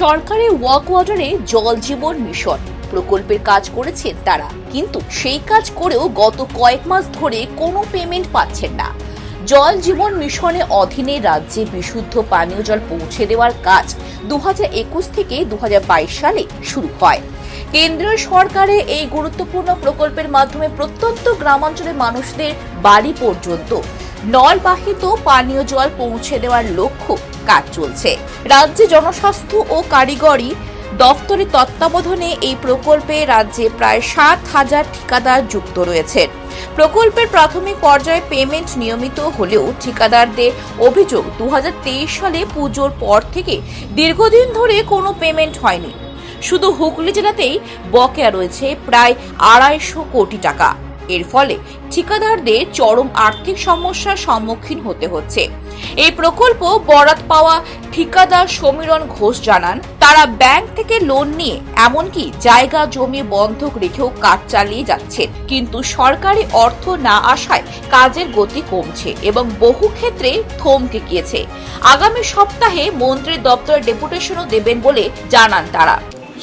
সরকারি ওয়াক ওয়াটারে জল জীবন মিশন। প্রকল্পের কাজ করেছেন তারা। কিন্তু সেই কাজ করেও গত কয়েক মাস ধরে কোনো পেমেন্ট পাচ্ছেন না। জল জীবন মিশনের অধীনে রাজ্যে বিশুদ্ধ পানীয় জল পৌঁছে দেওয়ার কাজ দু হাজার একুশ থেকে দু হাজার বাইশ সালে শুরু হয়। কেন্দ্রীয় সরকারের এই গুরুত্বপূর্ণ প্রকল্পের মাধ্যমে প্রত্যন্ত গ্রামাঞ্চলের মানুষদের বাড়ি পর্যন্ত নলবাহিত পানীয় জল পৌঁছে দেওয়ার লক্ষ্য কাজ চলছে। রাজ্যে জনস্বাস্থ্য ও কারিগরি দপ্তরের তত্ত্বাবধানে এই প্রকল্পে রাজ্যে প্রায় সাত হাজার ঠিকাদার যুক্ত রয়েছেন প্রকল্পের প্রাথমিক পর্যায়ে পেমেন্ট নিয়মিত হলেও ঠিকাদারদের অভিযোগ দু হাজার তেইশ সালে পুজোর পর থেকে দীর্ঘদিন ধরে কোনো পেমেন্ট হয়নি। শুধু হুগলি জেলাতেই বকেয়া রয়েছে প্রায় আড়াইশো কোটি টাকা। এর ফলে ঠিকাদারদের চরম আর্থিক সমস্যার সম্মুখীন হতে হচ্ছে। এই প্রকল্প বরাত পাওয়া ঠিকাদার সমীরণ ঘোষ জানান, তারা ব্যাংক থেকে লোন নিয়ে এমনকি জায়গা জমি বন্ধক রেখেও কাজ চালিয়ে যাচ্ছেন কিন্তু সরকারি অর্থ না আসায় কাজের গতি কমছে এবং বহু ক্ষেত্রে থমকে গিয়েছে। আগামী সপ্তাহে মন্ত্রীর দপ্তরের ডেপুটেশনও দেবেন বলে জানান তারা।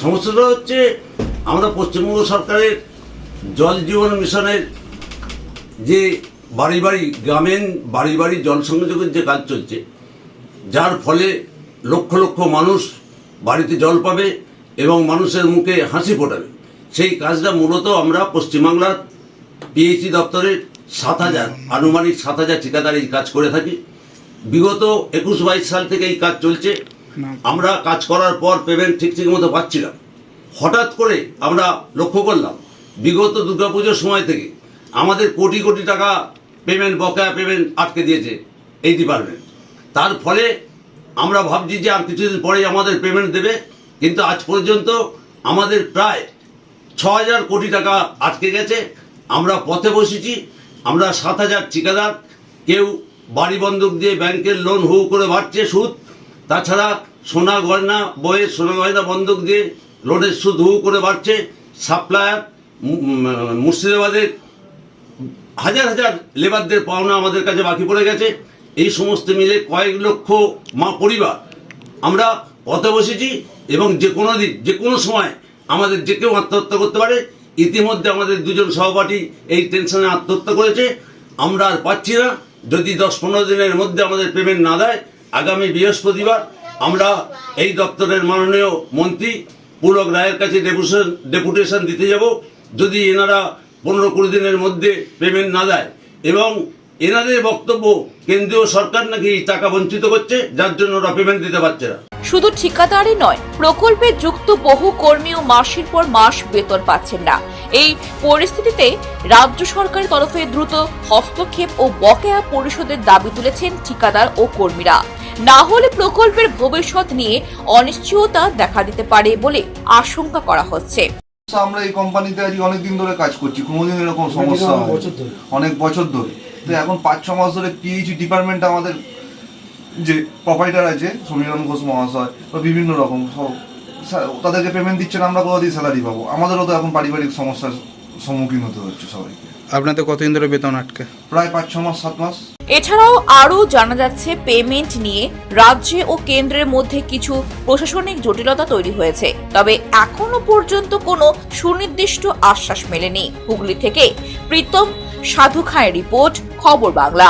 সমস্যাটা হচ্ছে, আমরা পশ্চিমবঙ্গ সরকারের জল জীবন মিশনের যে বাড়ি বাড়ি গ্রামীণ বাড়ি বাড়ি জল সংযোগের যে কাজ চলছে, যার ফলে লক্ষ লক্ষ মানুষ বাড়িতে জল পাবে এবং মানুষের মুখে হাসি ফোটাবে। সেই কাজটা মূলত আমরা পশ্চিমবাংলার পিএইচি দপ্তরের সাত হাজার, আনুমানিক সাত হাজার ঠিকাদার এই কাজ করে থাকি। বিগত একুশ বাইশ সাল থেকে এই কাজ চলছে। আমরা কাজ করার পর পেমেন্ট ঠিক ঠিক মতো পাচ্ছিলাম। হঠাৎ করে আমরা লক্ষ্য করলাম বিগত দুর্গাপুজোর সময় থেকে আমাদের কোটি কোটি টাকা পেমেন্ট বকেয়া পেমেন্ট আটকে দিয়েছে এই ডিপার্টমেন্ট তার ফলে আমরা ভাবছি যে আর কিছুদিন পরেই আমাদের পেমেন্ট দেবে, কিন্তু আজ পর্যন্ত আমাদের প্রায় ছ হাজার কোটি টাকা আটকে গেছে। আমরা পথে বসেছি, আমরা সাত হাজার ঠিকাদার, কেউ বাড়ি বন্ধক দিয়ে ব্যাংকের লোন হু করে বাড়ছে সুদ, তাছাড়া সোনা গয়না, বইয়ের সোনা গয়না বন্ধক দিয়ে লোনের সুদ হু করে বাড়ছে সাপ্লায়ার মুর্শিদাবাদের হাজার হাজার লেবারদের পাওনা আমাদের কাছে বাকি পড়ে গেছে। এই সমস্ত মিলে কয়েক লক্ষ মা পরিবার আমরা পথে বসেছি এবং যে কোনো দিন, যে কোনো সময় আমাদের যে কেউ আত্মহত্যা করতে পারে, ইতিমধ্যে আমাদের দুজন সহপাঠী এই টেনশনে আত্মহত্যা করেছে। আমরা আর পাচ্ছি না। যদি দশ পনেরো দিনের মধ্যে আমাদের পেমেন্ট না দেয়, আগামী বৃহস্পতিবার আমরা এই দপ্তরের মাননীয় মন্ত্রী পুলক রায়ের কাছে ডেপুটেশন ডেপুটেশন দিতে যাব। যদি এনারা পনেরো কুড়ি দিনের মধ্যে পেমেন্ট না দেয় এবং এনাদের বক্তব্য কেন্দ্রীয় সরকার নাকি টাকা বঞ্চিত করছে, যার জন্য ওরা পেমেন্ট দিতে পারছে না। শুধু ঠিকাদারই নয়, প্রকল্পে যুক্ত বহু কর্মীও মাসের পর মাস বেতন পাচ্ছেন না। এই পরিস্থিতিতে রাজ্য সরকারের তরফে দ্রুত হস্তক্ষেপ ও বকেয়া পরিশোধের দাবি তুলেছেন ঠিকাদার ও কর্মীরা। না হলে প্রকল্পের ভবিষ্যৎ নিয়ে অনিশ্চয়তা দেখা দিতে পারে বলে আশঙ্কা করা হচ্ছে। আমরা এই কোম্পানিতে আজকে অনেক দিন ধরে কাজ করছি কোনোদিন এরকম সমস্যা অনেক বছর ধরে। তো এখন পাঁচ ছ মাস ধরে পিএইচ ডিপার্টমেন্ট আমাদের যে প্রপাইটার আছে সমীরণ ঘোষ মহাশয় বা বিভিন্ন রকম সব তাদেরকে পেমেন্ট দিচ্ছে না আমরা কোথাও দিয়ে স্যালারি পাবো। আমাদেরও তো এখন পারিবারিক সমস্যার সম্মুখীন হতে হচ্ছে সবাইকে। আপনাদের কতদিন ধরে বেতন আটকে? প্রায় পাঁচ ছ মাস সাত মাস। এছাড়াও আরও জানা যাচ্ছে পেমেন্ট নিয়ে রাজ্যে ও কেন্দ্রের মধ্যে কিছু প্রশাসনিক জটিলতা তৈরি হয়েছে। তবে এখনও পর্যন্ত কোনো সুনির্দিষ্ট আশ্বাস মেলেনি। হুগলি থেকে প্রীতম সাধু খায় রিপোর্ট খবর বাংলা।